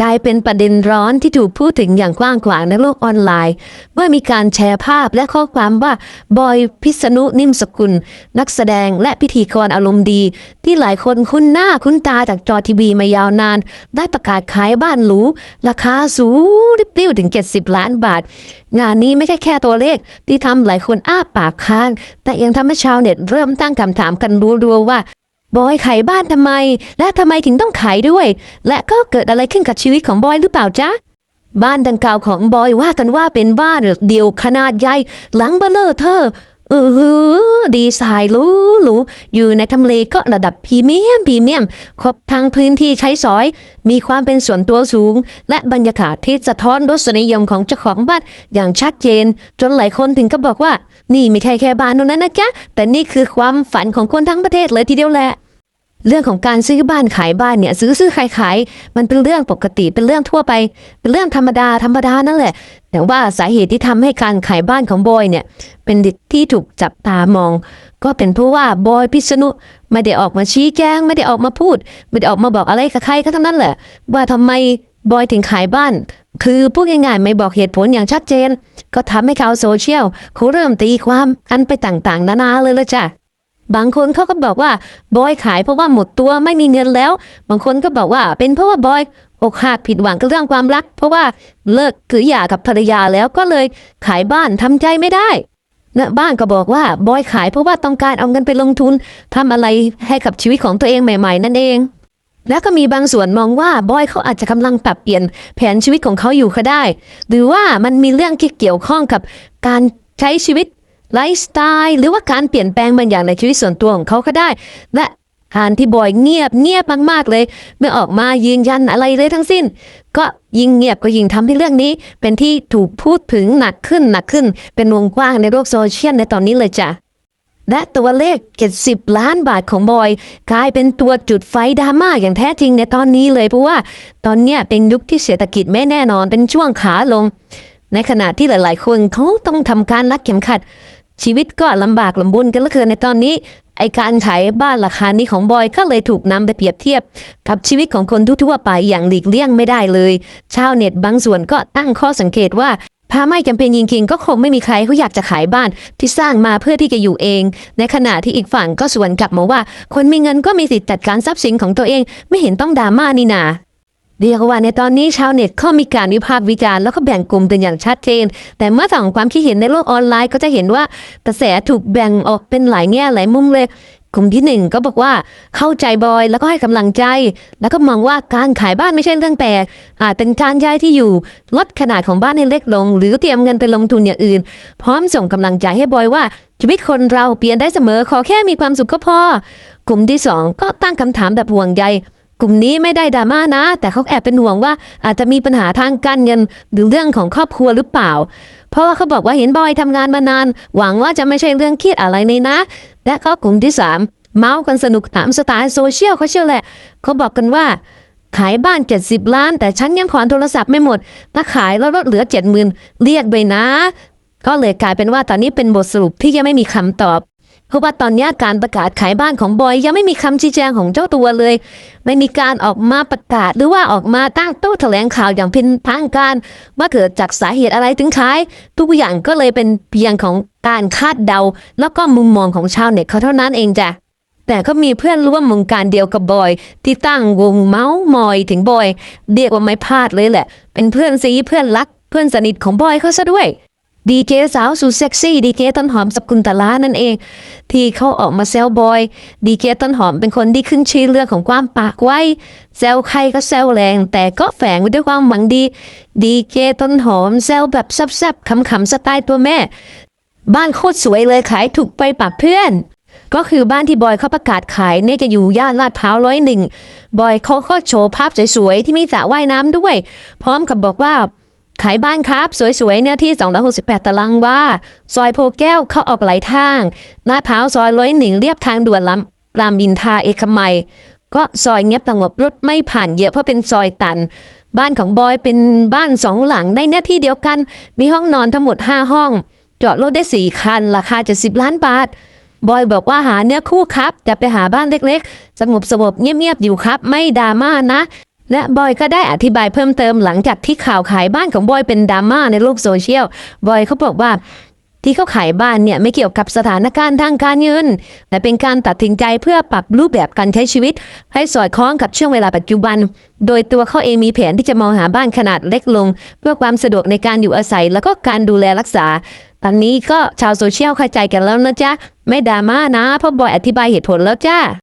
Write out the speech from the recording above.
กลายเป็นประเด็นร้อนที่ถูกพูดถึงอย่างกว้างขวางในโลกออนไลน์ เมื่อมีการแชร์ภาพและข้อความว่า บอยพิษณุนิ่มสกุล นักแสดงและพิธีกรอารมณ์ดี ที่หลายคนคุ้นหน้าคุ้นตาจากจอทีวีมายาวนาน ได้ประกาศขายบ้านหรู ราคาสูงริบเรี้วถึง 70 ล้านบาท งานนี้ไม่ใช่แค่ตัวเลข ที่ทำหลายคนอ้าปากค้าง แต่ยังทำให้ชาวเน็ตเริ่มตั้งคำถามกันรัวๆว่า บอยขายบ้านทำไม และทำไมถึงต้องขายด้วย และก็เกิดอะไรขึ้นกับชีวิตของบอยหรือเปล่าจ๊ะบ้านดังกล่าวของบอยว่ากันว่าเป็นบ้านเดี่ยวขนาดใหญ่หลังเบลเลอร์เธอเออดีไซน์รูหรูอยู่ในทำเลก็ระดับพรีเมียมพรีเมียม ครบทั้งพื้นที่ใช้สอย มีความเป็นส่วนตัวสูง และบรรยากาศที่สะท้อนรสนิยมของเจ้าของบ้านอย่างชัดเจน จนหลายคนถึงก็บอกว่า นี่ไม่ใช่แค่บ้านนั้นนะจ๊ะ แต่นี่คือความฝันของคนทั้งประเทศเลยทีเดียวแหละ เรื่องของการซื้อบ้านขายบ้านเนี่ย ซื้อซื้อขายขายมันเป็นเรื่องปกติเป็นเรื่องทั่วไป เป็นเรื่องธรรมดาธรรมดานั่นแหละ แต่ว่าสาเหตุที่ทำให้การขายบ้านของบอยเนี่ย เป็นที่ถูกจับตามอง ก็เป็นเพราะว่าบอยพิษณุไม่ได้ออกมาชี้แจงไม่ได้ออกมาพูด ไม่ได้ออกมาบอกอะไรกับใครก็ทั้งนั้นแหละ ว่าทำไมบอยถึงขายบ้าน คือพูดง่ายๆไม่บอกเหตุผลอย่างชัดเจน ก็ทำให้ชาวโซเชียลเขาเริ่มตีความกันไปต่างๆ นานาเลยละจ้ะ บางคนเขาก็บอกว่าบอยขายเพราะว่าหมดตัวไม่มีเงินแล้ว บางคนก็บอกว่าเป็นเพราะว่าบอยอกหักผิดหวังกับเรื่องความรัก เพราะว่าเลิกคือหย่ากับภรรยาแล้วก็เลยขายบ้านทำใจไม่ได้นะบ้านก็บอกว่าบอยขายเพราะว่าต้องการเอาเงินไปลงทุนทำอะไรให้กับชีวิตของตัวเองใหม่ ๆ นั่นเอง แล้วก็มีบางส่วนมองว่าบอยเขาอาจจะกำลังปรับเปลี่ยนแผนชีวิตของเขาอยู่ก็ได้ หรือว่ามันมีเรื่องที่เกี่ยวข้องกับการใช้ชีวิต ไลฟ์สไตล์หรือว่าการเปลี่ยนแปลงบางอย่างในชีวิตส่วนตัวของเขาก็ได้ และการที่บอยเงียบเงียบมากๆเลย ไม่ออกมายืนยันอะไรเลยทั้งสิ้น ก็ยิ่งเงียบก็ยิ่งทำให้เรื่องนี้ เป็นที่ถูกพูดถึงหนักขึ้นหนักขึ้น เป็นวงกว้างในโลกโซเชียลในตอนนี้เลยจ้ะและตัวเลข 70 ล้านบาทของบอย กลายเป็นตัวจุดไฟดราม่าอย่างแท้จริงในตอนนี้เลยเพราะว่า ตอนนี้เป็นยุคที่เศรษฐกิจไม่แน่นอนเป็นช่วงขาลง ในขณะที่หลาย ๆ คนเขาต้องทำการรัดเข็มขัด ชีวิตก็ลำบากลำบุญกันเหลือเกินในตอนนี้ ไอการขายบ้านราคานี้ของบอยก็เลยถูกนำไปเปรียบเทียบ กับชีวิตของคนทั่วๆไปอย่างหลีกเลี่ยงไม่ได้เลย ชาวเน็ตบางส่วนก็ตั้งข้อสังเกตว่าถ้าไม่จำเป็นจริงๆก็คงไม่มีใครเขาอยากจะขายบ้านที่สร้างมาเพื่อที่จะอยู่เอง ในขณะที่อีกฝั่งก็สวนกลับมาว่า คนมีเงินก็มีสิทธิ์จัดการทรัพย์สินของตัวเอง ไม่เห็นต้องดราม่านี่นา เรียกว่าในตอนนี้ชาวเน็ตก็มีการวิพากษ์วิจารณ์แล้วก็แบ่งกลุ่มเป็นอย่างชัดเจน แต่เมื่อส่องความคิดเห็นในโลกออนไลน์ก็จะเห็นว่ากระแสถูกแบ่งออกเป็นหลายแง่หลายมุมเลยกลุ่มที่หนึ่งก็บอกว่าเข้าใจบอยแล้วก็ให้กำลังใจ แล้วก็มองว่าการขายบ้านไม่ใช่เรื่องแปลกอาจเป็นการย้ายที่อยู่ลดขนาดของบ้านให้เล็กลง หรือเตรียมเงินไปลงทุนอย่างอื่น พร้อมส่งกำลังใจให้บอยว่าชีวิตคนเราเปลี่ยนได้เสมอขอแค่มีความสุขก็พอ กลุ่มที่สองก็ตั้งคำถามแบบห่วงใย กลุ่มนี้ไม่ได้ดราม่านะ แต่เขาแอบเป็นห่วงว่าอาจจะมีปัญหาทางการเงินหรือเรื่องของครอบครัวหรือเปล่า เพราะว่าเขาบอกว่าเห็นบอยทำงานมานาน หวังว่าจะไม่ใช่เรื่องเครียดอะไรเลยนะ และก็กลุ่มที่สามเมาส์กันสนุกถามสไตล์โซเชียลเขาเชื่อแหละ เขาบอกกันว่า ขายบ้าน 70 ล้าน แต่ฉันยังผ่อนโทรศัพท์ไม่หมดถ้าขายแล้วลดเหลือ 70,000เรียกไปนะ ก็เลยกลายเป็นว่าตอนนี้เป็นบทสรุปที่ยังไม่มีคำตอบ เพราะว่าตอนนี้การประกาศขายบ้านของบอยยังไม่มีคำชี้แจงของเจ้าตัวเลย ไม่มีการออกมาประกาศหรือว่าออกมาตั้งโต๊ะแถลงข่าวอย่างเป็นทางการ ว่าเกิดจากสาเหตุอะไรถึงขาย ทุกอย่างก็เลยเป็นเพียงของการคาดเดา แล้วก็มุมมองของชาวเน็ตเขาเท่านั้นเองจ้ะแต่ก็มีเพื่อนร่วมวงการเดียวกับบอย ที่ตั้งวงเมาส์มอยถึงบอยเรียกว่าไม่พลาดเลยแหละ เป็นเพื่อนซีเพื่อนรัก เพื่อนสนิทของบอยเขาซะด้วย ดีเจสาวสุดเซ็กซี่ดีเจต้นหอมสกุลตลานั่นเอง ที่เขาออกมาแซวบอยดีเจต้นหอมเป็นคนที่ขึ้นชื่อเรื่องของความปากไวแซวใครก็แซวแรง แต่ก็แฝงไว้ด้วยความหวังดี ดีเจต้นหอมแซวแบบแซบๆขำๆสไตล์ตัวแม่ บ้านโคตรสวยเลยขายถูกไปปรับเพื่อนก็คือบ้านที่บอยเขาประกาศขายเนี่ยจะอยู่ย่านลาดพร้าวร้อยหนึ่ง บอยเขาก็โชว์ภาพสวยๆ ที่มีสระว่ายน้ำด้วย พร้อมกับบอกว่า ขายบ้านครับ สวยๆเนี่ยที่ 268 ตารางวาซอยโพแก้วเข้าออกหลายทางลาดพร้าวซอยร้อยหนึ่งเรียบทางด่วนลำรามินทาเอกมัย ก็ซอยเงียบสงบรถไม่ผ่านเยอะเพราะเป็นซอยตัน บ้านของบอยเป็นบ้านสองหลังได้หน้าที่เดียวกัน มีห้องนอนทั้งหมด 5 ห้อง จอดรถได้ 4 คัน ราคาจะ10ล้านบาทบอยบอกว่าหาเนื้อคู่ครับ จะไปหาบ้านเล็กๆ สงบสงบเงียบๆอยู่ครับ ไม่ดราม่านะ และบอยก็ได้อธิบายเพิ่มเติมหลังจากที่ข่าวขายบ้านของบอยเป็นดราม่าในโลกโซเชียล บอยเขาบอกว่า ที่เขาขายบ้านเนี่ยไม่เกี่ยวกับสถานการณ์ทางการเงิน แต่เป็นการตัดสินใจเพื่อปรับรูปแบบการใช้ชีวิต ให้สอดคล้องกับช่วงเวลาปัจจุบัน โดยตัวเขาเองมีแผนที่จะมองหาบ้านขนาดเล็กลง เพื่อความสะดวกในการอยู่อาศัย แล้วก็การดูแลรักษา ตอนนี้ก็ชาวโซเชียลเข้าใจกันแล้วนะจ๊ะไม่ดราม่านะเพราะบอยอธิบายเหตุผลแล้วจ้า